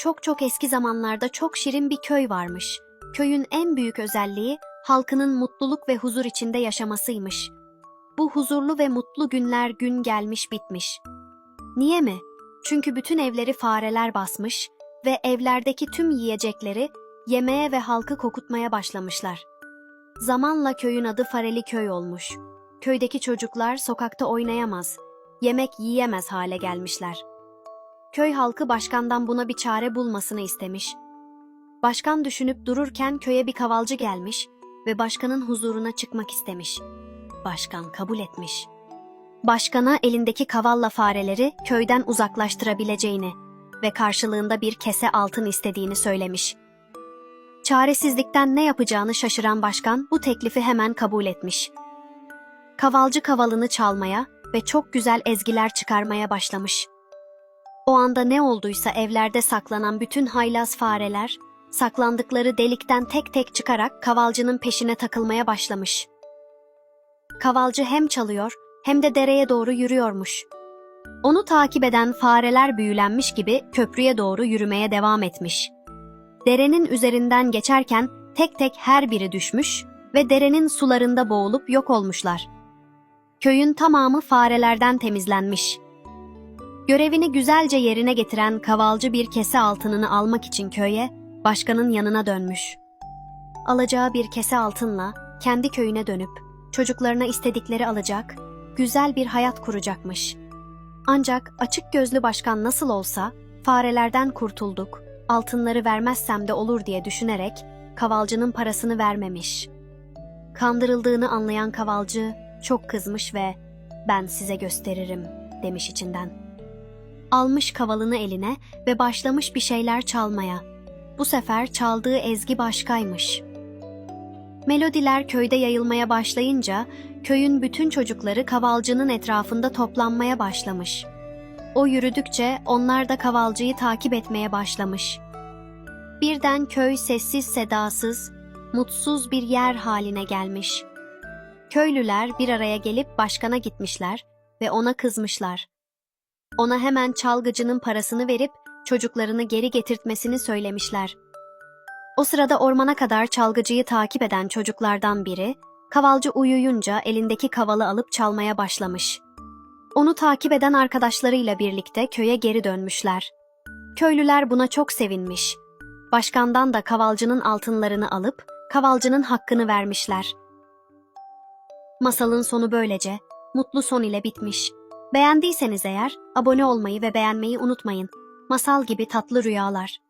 çok çok eski zamanlarda çok şirin bir köy varmış. Köyün en büyük özelliği halkının mutluluk ve huzur içinde yaşamasıymış. Bu huzurlu ve mutlu günler gün gelmiş bitmiş. Niye mi? Çünkü bütün evleri fareler basmış ve evlerdeki tüm yiyecekleri yemeye ve halkı kokutmaya başlamışlar. Zamanla köyün adı Fareli Köy olmuş. Köydeki çocuklar sokakta oynayamaz, yemek yiyemez hale gelmişler. Köy halkı başkandan buna bir çare bulmasını istemiş. Başkan düşünüp dururken köye bir kavalcı gelmiş ve başkanın huzuruna çıkmak istemiş. Başkan kabul etmiş. Başkana elindeki kavalla fareleri köyden uzaklaştırabileceğini ve karşılığında bir kese altın istediğini söylemiş. Çaresizlikten ne yapacağını şaşıran başkan bu teklifi hemen kabul etmiş. Kavalcı kavalını çalmaya ve çok güzel ezgiler çıkarmaya başlamış. O anda ne olduysa evlerde saklanan bütün haylaz fareler, saklandıkları delikten tek tek çıkarak kavalcının peşine takılmaya başlamış. Kavalcı hem çalıyor hem de dereye doğru yürüyormuş. Onu takip eden fareler büyülenmiş gibi köprüye doğru yürümeye devam etmiş. Derenin üzerinden geçerken tek tek her biri düşmüş ve derenin sularında boğulup yok olmuşlar. Köyün tamamı farelerden temizlenmiş. Görevini güzelce yerine getiren kavalcı bir kese altınını almak için köye, başkanın yanına dönmüş. Alacağı bir kese altınla kendi köyüne dönüp çocuklarına istedikleri alacak, güzel bir hayat kuracakmış. Ancak açık gözlü başkan nasıl olsa farelerden kurtulduk, altınları vermezsem de olur diye düşünerek kavalcının parasını vermemiş. Kandırıldığını anlayan kavalcı çok kızmış ve ben size gösteririm demiş içinden. Almış kavalını eline ve başlamış bir şeyler çalmaya. Bu sefer çaldığı ezgi başkaymış. Melodiler köyde yayılmaya başlayınca köyün bütün çocukları kavalcının etrafında toplanmaya başlamış. O yürüdükçe onlar da kavalcıyı takip etmeye başlamış. Birden köy sessiz sedasız, mutsuz bir yer haline gelmiş. Köylüler bir araya gelip başkana gitmişler ve ona kızmışlar. Ona hemen çalgıcının parasını verip çocuklarını geri getirtmesini söylemişler. O sırada ormana kadar çalgıcıyı takip eden çocuklardan biri, kavalcı uyuyunca elindeki kavalı alıp çalmaya başlamış. Onu takip eden arkadaşlarıyla birlikte köye geri dönmüşler. Köylüler buna çok sevinmiş. Başkandan da kavalcının altınlarını alıp kavalcının hakkını vermişler. Masalın sonu böylece mutlu son ile bitmiş. Beğendiyseniz eğer abone olmayı ve beğenmeyi unutmayın. Masal gibi tatlı rüyalar.